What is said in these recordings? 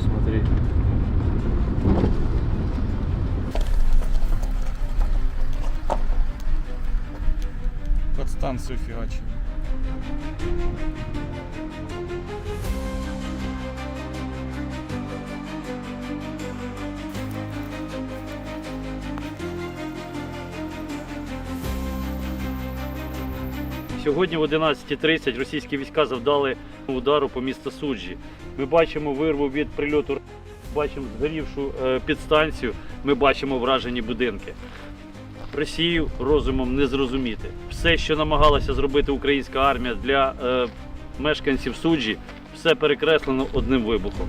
смотри. Под станцию Сьогодні в 11.30 російські війська завдали удару по місту Суджі. Ми бачимо вирву від прильоту, бачимо згорівшу е, підстанцію, ми бачимо вражені будинки. Росію розумом не зрозуміти. Все, що намагалася зробити українська армія для е, мешканців Суджі, все перекреслено одним вибухом.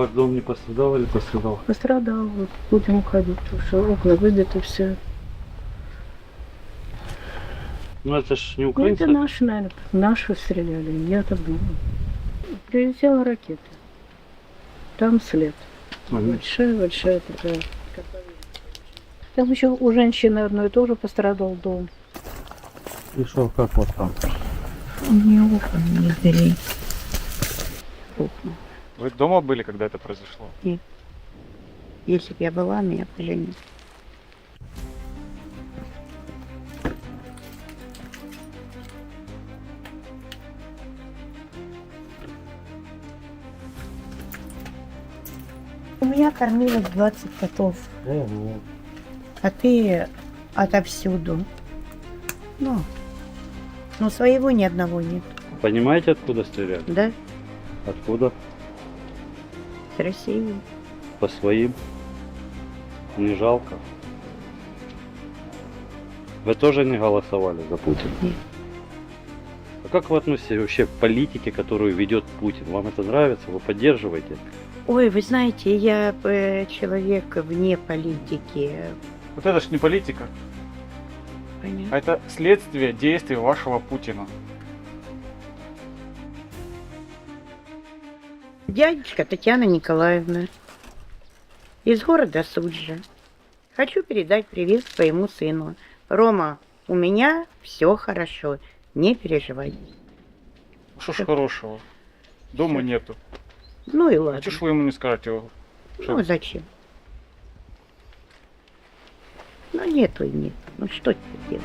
Ваш дом не пострадал или пострадал? Пострадал, вот будем уходить, потому что окна выбиты все. Ну это ж не Ну, украинцы. это наши, наверное, наши стреляли, я так думаю. Прилетела ракета. Там след. Мгм. Большая-большая такая. Там еще у женщины одной тоже пострадал дом. И что, как вот там? Не окна, не дверей. Окна. Вы дома были, когда это произошло? Если бы я была, меня поженили. У меня кормилось 20 котов, Ого. а ты отовсюду. Ну, ну своего ни одного нет, Понимаете, откуда стреляют? да? Откуда? С России. По своим. Не жалко. Вы тоже не голосовали за Путина? Нет. А как вы относитесь вообще к политике, которую ведет Путин? Вам это нравится? Вы поддерживаете? Ой, вы знаете, я э, человек вне политики. Вот это ж не политика, Понятно? а это следствие действий вашего Путина. Дядечка Татьяна Николаевна из города Суджа. Хочу передать привет своему сыну. Рома, у меня все хорошо, не переживай. Что ж хорошего? Дома нету. Ну и А ладно. что ж вы ему не скажете? Что- Ну зачем? Ну нету и нет. Ну что теперь делать?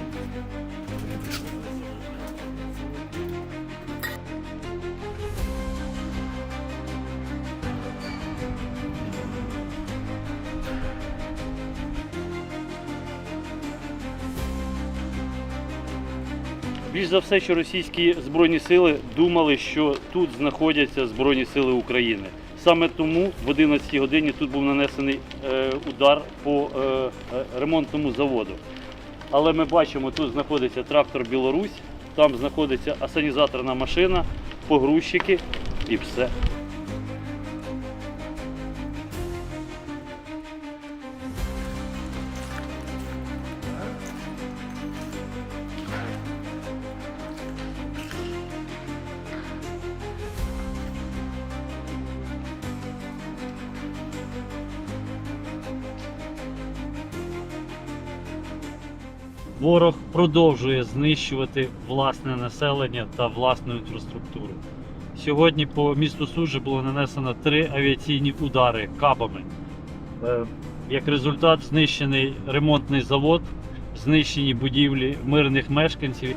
Більш за все, що російські збройні сили думали, що тут знаходяться збройні сили України. Саме тому в 11 годині тут був нанесений е, удар по е, е, ремонтному заводу. Але ми бачимо, тут знаходиться трактор Білорусь, там знаходиться асанізаторна машина, погрузчики і все. Ворог продовжує знищувати власне населення та власну інфраструктуру. Сьогодні по місту Сужі було нанесено три авіаційні удари кабами. Е, Як результат, знищений ремонтний завод, знищені будівлі мирних мешканців.